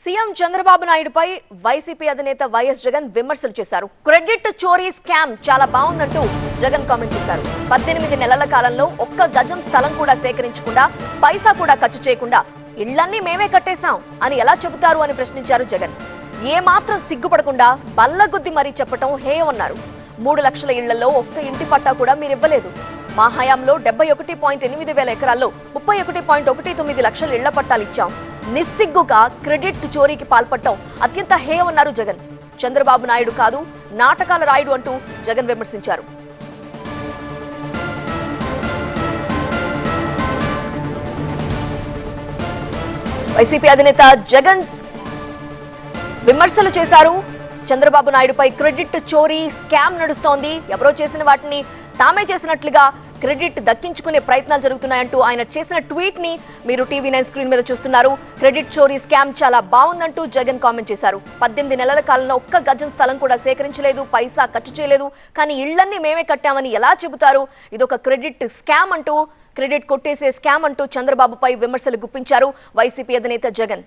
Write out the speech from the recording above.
CM Chandrababu నాయుడుపై YCP అధినేత YS Jagan విమర్శలు చేశారు. క్రెడిట్ చోరీ స్కామ్ చాలా బాగుందంటూ జగన్ కామెంట్ చేశారు. పద్దెనిమిది నెలల కాలంలో ఒక్క గజం స్థలం కూడా సేకరించకుండా పైసా కూడా ఖర్చు చేయకుండా ఇళ్ళన్నీ మేమే కట్టేశాం అని ఎలా చెబుతారు అని ప్రశ్నించారు జగన్. ఏ మాత్రం సిగ్గుపడకుండా బల్లగుద్ది మరీ చెప్పటం హేయమన్నారు మూడు లక్షల ఇళ్ళలో ఒక్క ఇంటి పట్టా కూడా మీరు ఇవ్వలేదు మా హయాంలో డెబ్బై ఒకటి పాయింట్ ఎనిమిది వేల ఎకరాల్లో ముప్పై ఒకటి పాయింట్ ఒకటి తొమ్మిది లక్షల ఇళ్ళ పట్టాలు ఇచ్చాం. నిస్సిగ్గుగా క్రెడిట్ చోరీకి పాల్పడటం అత్యంత హేయమన్నారు జగన్. చంద్రబాబు నాయుడు కాదు నాటకాల రాయుడు అంటూ జగన్ విమర్శించారు. వైసీపీ అధినేత జగన్ విమర్శలు చేశారు. చంద్రబాబు నాయుడుపై క్రెడిట్ చోరీ స్కామ్ నడుస్తోంది. ఎవరో చేసిన వాటిని తామే చేసినట్లుగా క్రెడిట్ దక్కించుకునే ప్రయత్నాలు జరుగుతున్నాయంటూ ఆయన చేసిన ట్వీట్ని మీరు టీవీ నైన్ స్క్రీన్ మీద చూస్తున్నారు. క్రెడిట్ చోరీ స్కామ్ చాలా బాగుందంటూ జగన్ కామెంట్ చేశారు. పద్దెనిమిది నెలల కాలంలో ఒక్క గజం స్థలం కూడా సేకరించలేదు పైసా ఖర్చు చేయలేదు. కానీ ఇళ్ళన్నీ మేమే కట్టామని ఎలా చెబుతారు? ఇదొక క్రెడిట్ స్కామ్ అంటూ క్రెడిట్ కొట్టేసే స్కామ్ అంటూ చంద్రబాబుపై విమర్శలు గుప్పించారు వైసీపీ అధినేత జగన్.